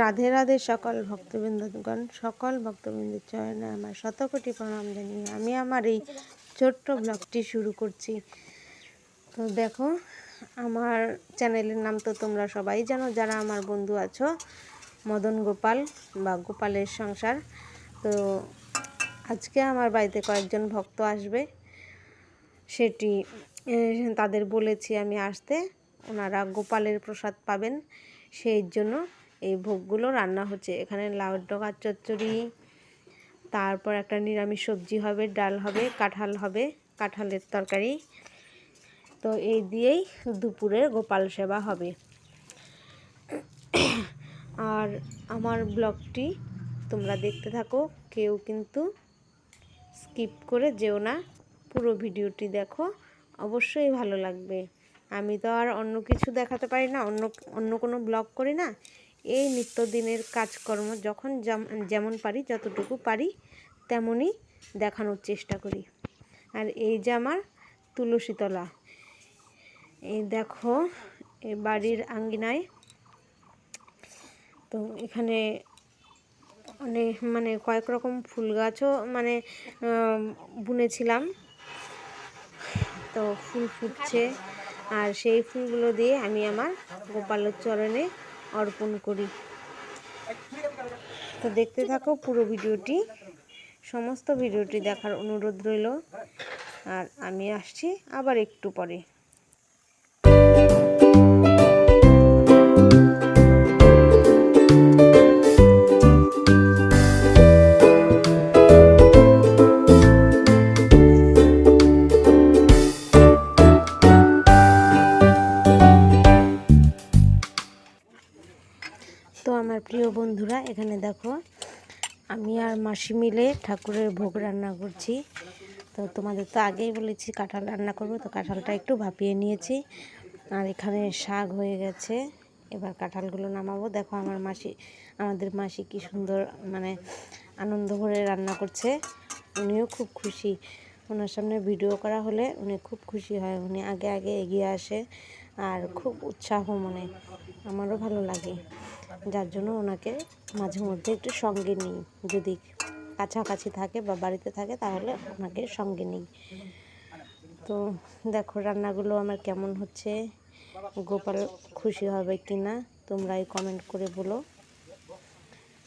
রাধে রাধে সকল ভক্তবৃন্দগণ, সকল ভক্তবৃন্দের চয়নে আমার শতকোটি প্রণাম জানিয়ে আমি আমার এই ছোট্ট ব্লগটি শুরু করছি। তো দেখো, আমার চ্যানেলের নাম তো তোমরা সবাই জানো, যারা আমার বন্ধু আছো, মদন গোপাল বা গোপালের সংসার। তো আজকে আমার বাড়িতে কয়েকজন ভক্ত আসবে। সেটি তাদের বলেছি আমি আসতে, ওনারা গোপালের প্রসাদ পাবেন, সেই জন্য এই ভোগগুলো রান্না হচ্ছে। এখানে লাউ ডগা চচ্চড়ি, তারপর একটা নিরামিষ সবজি হবে, ডাল হবে, কাঁঠাল হবে, কাঁঠালের তরকারি। তো এই দিয়েই দুপুরে গোপাল সেবা হবে। আর আমার ব্লগটি তোমরা দেখতে থাকো, কেউ কিন্তু স্কিপ করে যেও না, পুরো ভিডিওটি দেখো, অবশ্যই ভালো লাগবে। আমি তো আর অন্য কিছু দেখাতে পারি না, অন্য অন্য কোনো ব্লগ করি না। এই নিত্যদিনের কাজকর্ম যখন যেম- যেমন পারি, যতটুকু পারি, তেমনই দেখানোর চেষ্টা করি। আর এই যে আমার তুলসীতলা এই দেখো এই বাড়ির আঙ্গিনায় তো এখানে অনেক মানে কয়েক রকম ফুল গাছও মানে বুনেছিলাম। তো ফুল ফুটছে। আর সেই ফুলগুলো দিয়ে আমি আমার গোপালের চরণে অর্পণ করি। তো দেখতে থাকো পুরো ভিডিওটি। সমস্ত ভিডিওটি দেখার অনুরোধ রইল। আর আমি আসছি আবার একটু পরে। দেখো, আমি আর মাসি মিলে ঠাকুরের ভোগ রান্না করছি। তো তোমাদের তো আগেই বলেছি কাঁঠাল রান্না করব, তো কাঁঠালটা একটু ভাপিয়ে নিয়েছি। আর এখানে শাক হয়ে গেছে, এবার কাঁঠালগুলো নামাবো। দেখো আমার মাসি, আমাদের মাসি কি সুন্দর মানে আনন্দ ভরে রান্না করছে। উনিও খুব খুশি। ওনার সামনে ভিডিও করা হলে উনি খুব খুশি হয়, উনি আগে আগে এগিয়ে আসে। আর খুব উৎসাহ মনে আমারও ভালো লাগে। যার জন্য ওনাকে মাঝে মধ্যে একটু সঙ্গে নিই। যদি কাছাকাছি থাকে বা বাড়িতে থাকে তাহলে ওনাকে সঙ্গে নিই। তো দেখো রান্নাগুলো আমার কেমন হচ্ছে, গোপাল খুশি হবে কি না তোমরাই কমেন্ট করে বলো।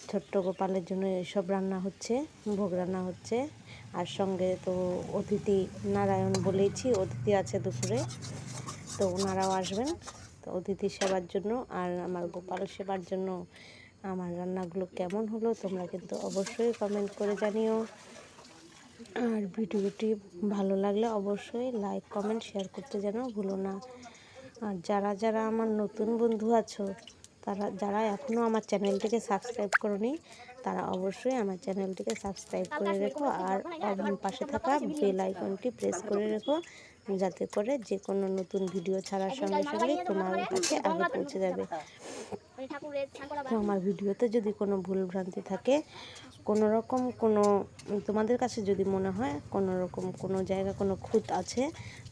ছোট্ট গোপালের জন্য এসব রান্না হচ্ছে, ভোগ রান্না হচ্ছে। আর সঙ্গে তো অতিথি নারায়ণ বলেইছি, অতিথি আছে দুপুরে। তো ওনারাও আসবেন। তো অতিথি সেবার জন্য আর আমার গোপাল সেবার জন্য আমার রান্নাগুলো কেমন হলো তোমরা কিন্তু অবশ্যই কমেন্ট করে জানিও। আর ভিডিওটি ভালো লাগলে অবশ্যই লাইক কমেন্ট শেয়ার করতে যেন ভুলো না। আর যারা যারা আমার নতুন বন্ধু আছো, তারা, যারা এখনও আমার চ্যানেলটিকে সাবস্ক্রাইব করনি, তারা অবশ্যই আমার চ্যানেলটিকে সাবস্ক্রাইব করে রেখো। আর পাশে থাকা বেল আইকনটি প্রেস করে রেখো। যাতে করে যে কোনো নতুন ভিডিও ছাড়ার সঙ্গে সঙ্গে তোমার কাছে আগে পৌঁছে যাবে। তো আমার ভিডিওতে যদি কোনো ভুল ভ্রান্তি থাকে কোনো রকম কোনো তোমাদের কাছে যদি মনে হয় কোনো রকম কোনো জায়গা কোনো খুঁত আছে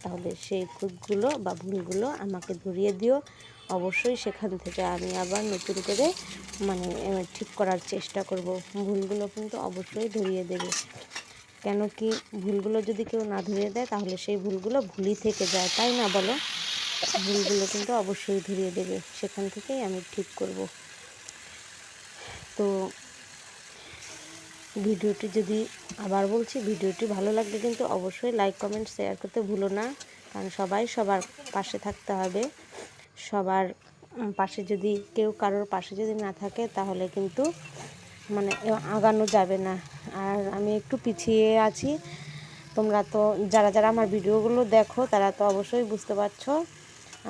তাহলে সেই খুঁতগুলো বা ভুলগুলো আমাকে ধরিয়ে দিও। অবশ্যই সেখান থেকে আমি আবার নতুন করে মানে ঠিক করার চেষ্টা করব। ভুলগুলো কিন্তু অবশ্যই ধরিয়ে দেবে। কেন কি ভুলগুলো যদি কেউ না ধরিয়ে দেয়, তাহলে সেই ভুলগুলো ভুলই থেকে যায়, তাই না বলো? ভুলগুলো কিন্তু অবশ্যই ধরিয়ে দেবে, সেখান থেকেই আমি ঠিক করব। তো ভিডিওটি যদি আবার বলছি, ভিডিওটি ভালো লাগলে কিন্তু অবশ্যই লাইক, কমেন্ট, শেয়ার করতে ভুলো না, কারণ সবাই সবার পাশে থাকতে হবে। সবার পাশে যদি কেউ কারোর পাশে যদি না থাকে, তাহলে কিন্তু মানে আগানো যাবে না। আর আমি একটু পিছিয়ে আছি। তোমরা তো, যারা যারা আমার ভিডিওগুলো দেখো, তারা তো অবশ্যই বুঝতে পারছ।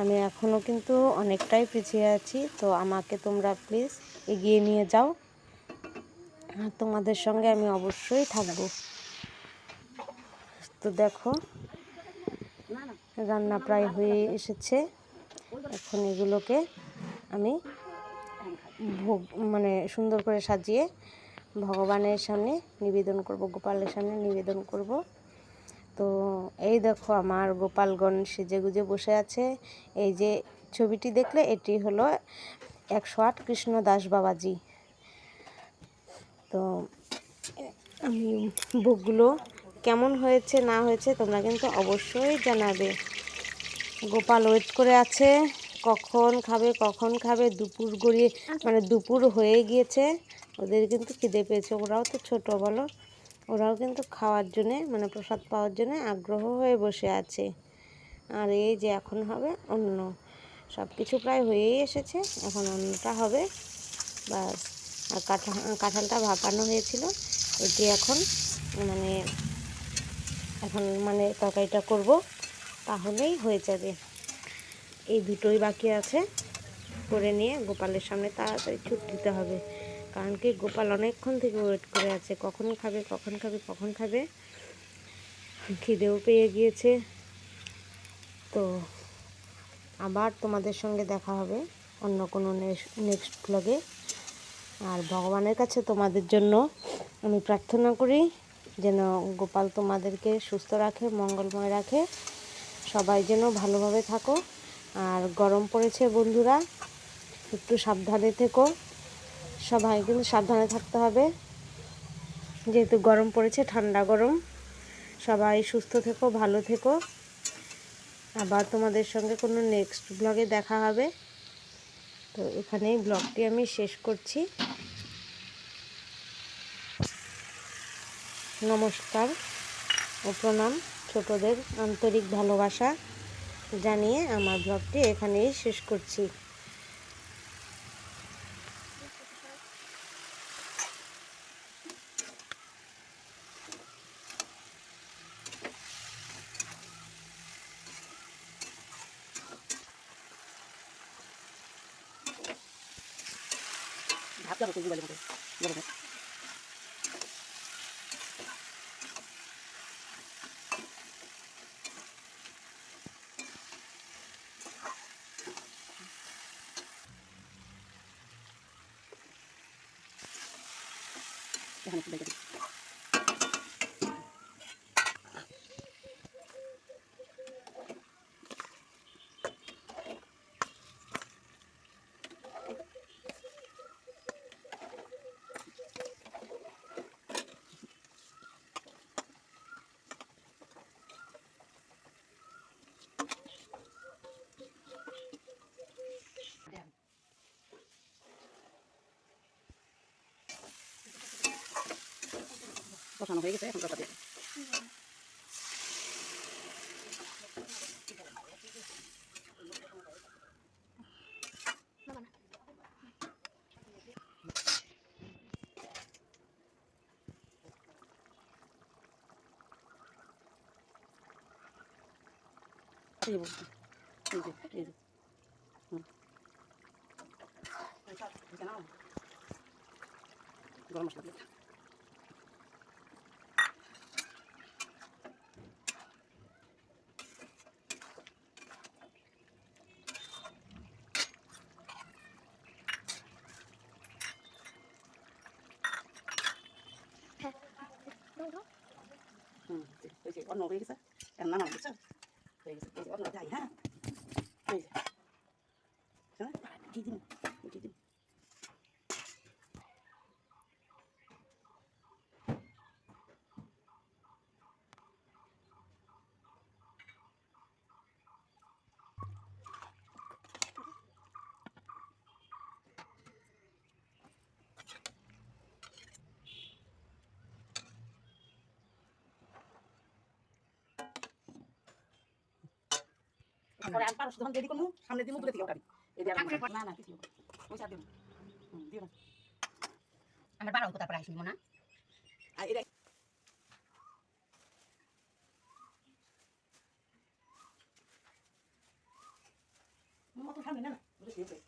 আমি এখনও কিন্তু অনেকটাই পিছিয়ে আছি, তো আমাকে তোমরা প্লিজ এগিয়ে নিয়ে যাও। আর তোমাদের সঙ্গে আমি অবশ্যই থাকব। তো দেখো, রান্না প্রায় হয়ে এসেছে। এখন এগুলোকে আমি ভোগ মানে সুন্দর করে সাজিয়ে ভগবানের সামনে নিবেদন করব, গোপালের সামনে নিবেদন করব। তো এই দেখো আমার গোপালগণ সেজে গুজে বসে আছে। এই যে ছবিটি দেখলে এটি হলো একশো আট কৃষ্ণ দাস বাবাজি। তো আমি ভোগগুলো কেমন হয়েছে, না হয়েছে তোমরা কিন্তু অবশ্যই জানাবে। গোপাল ওয়েট করে আছে, কখন খাবে কখন খাবে, দুপুর গড়িয়ে মানে দুপুর হয়ে গিয়েছে। ওদের কিন্তু খিদে পেয়েছে। ওরাও তো ছোট, বলো? ওরাও কিন্তু খাওয়ার জন্যে মানে প্রসাদ পাওয়ার জন্য আগ্রহ হয়ে বসে আছে। আর এই যে এখন হবে অন্য সব কিছু প্রায় হয়েই এসেছে, এখন অন্যটা হবে। বাস। আর কাঁঠাল কাঁঠালটা ভাপানো হয়েছিল। এটি এখন মানে এখন মানে তরকারিটা করব, তাহলেই হয়ে যাবে। এই দুটোই বাকি আছে। করে নিয়ে গোপালের সামনে তাড়াতাড়ি ছুট দিতে হবে। কারণ কি গোপাল অনেকক্ষণ থেকে ওয়েট করে আছে। কখন খাবে কখন খাবে কখন খাবে? খিদেও পেয়ে গিয়েছে। তো আবার তোমাদের সঙ্গে দেখা হবে অন্য কোনো নেক্সট ব্লগে আর ভগবানের কাছে তোমাদের জন্য আমি প্রার্থনা করি যেন গোপাল তোমাদেরকে সুস্থ রাখে, মঙ্গলময় রাখে। সবাই যেন ভালোভাবে থাকো। আর গরম পড়েছে বন্ধুরা, একটু সাবধানে থেকো। সবাই কিন্তু সাবধানে থাকতে হবে। যেহেতু গরম পড়েছে, ঠান্ডা গরম। সবাই সুস্থ থেকো, ভালো থেকো। আবার তোমাদের সঙ্গে কোনো নেক্সট ব্লগে দেখা হবে। তো এখানেই ব্লগটি আমি শেষ করছি। নমস্কার ও প্রণাম ছোটদের আন্তরিক ভালোবাসা জানিয়ে আমার ব্লগটি এখানেই শেষ করছি। ভাবতে হবে কোন মোবাইলের মধ্যে বলো না এখানে একটু দেখে দিই। বসানো হয়ে গেছে এখন কথা দিয়ে এই যে বলছি। এই যে এই যে হুম। এটা নাও। গরম মশলা দিয়ে এই যে অন্য হয়ে গেছে এখন নামানো বুঝছ হয়ে গেছে এই যে অন্য যাই হ্যাঁ এই যে হ্যাঁ উঠিয়ে দিন উঠিয়ে দিন তারপরে আর পারস যখন দেরি করব সামনে দিমু দূরে থেকে ওটারি এই যে আর না না কিছু ওই সাথে হুম দিও না আমার বারো তো তারপরে আসব না আর এটা অত সামনে না না দূরে থেকে